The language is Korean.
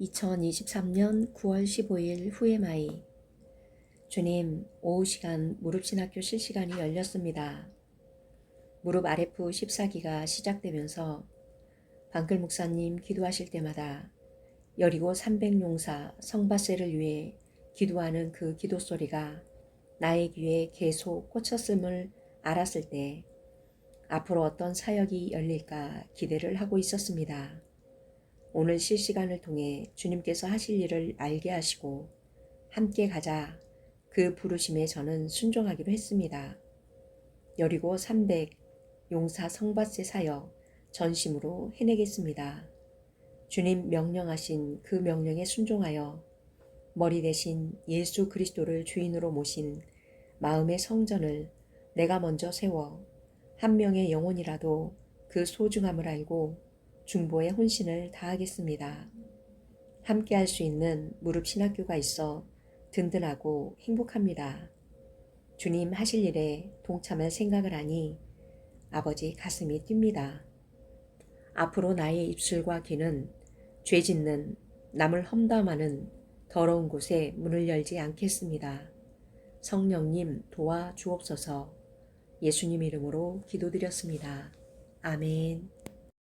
2023년 9월 15일 후에마이 주님 오후 시간 무릎신학교 실시간이 열렸습니다. 무릎 RF 14기가 시작되면서 방글 목사님 기도하실 때마다 여리고 300용사 성바세를 위해 기도하는 그 기도 소리가 나의 귀에 계속 꽂혔음을 알았을 때 앞으로 어떤 사역이 열릴까 기대를 하고 있었습니다. 오늘 실시간을 통해 주님께서 하실 일을 알게 하시고 함께 가자 그 부르심에 저는 순종하기로 했습니다. 여리고 300 용사 성바세 사역 전심으로 해내겠습니다. 주님 명령하신 그 명령에 순종하여 머리 대신 예수 그리스도를 주인으로 모신 마음의 성전을 내가 먼저 세워 한 명의 영혼이라도 그 소중함을 알고 중보의 혼신을 다하겠습니다. 함께 할 수 있는 무릎 신학교가 있어 든든하고 행복합니다. 주님 하실 일에 동참할 생각을 하니 아버지 가슴이 뜁니다. 앞으로 나의 입술과 귀는 죄 짓는 남을 험담하는 더러운 곳에 문을 열지 않겠습니다. 성령님 도와 주옵소서 예수님 이름으로 기도드렸습니다. 아멘.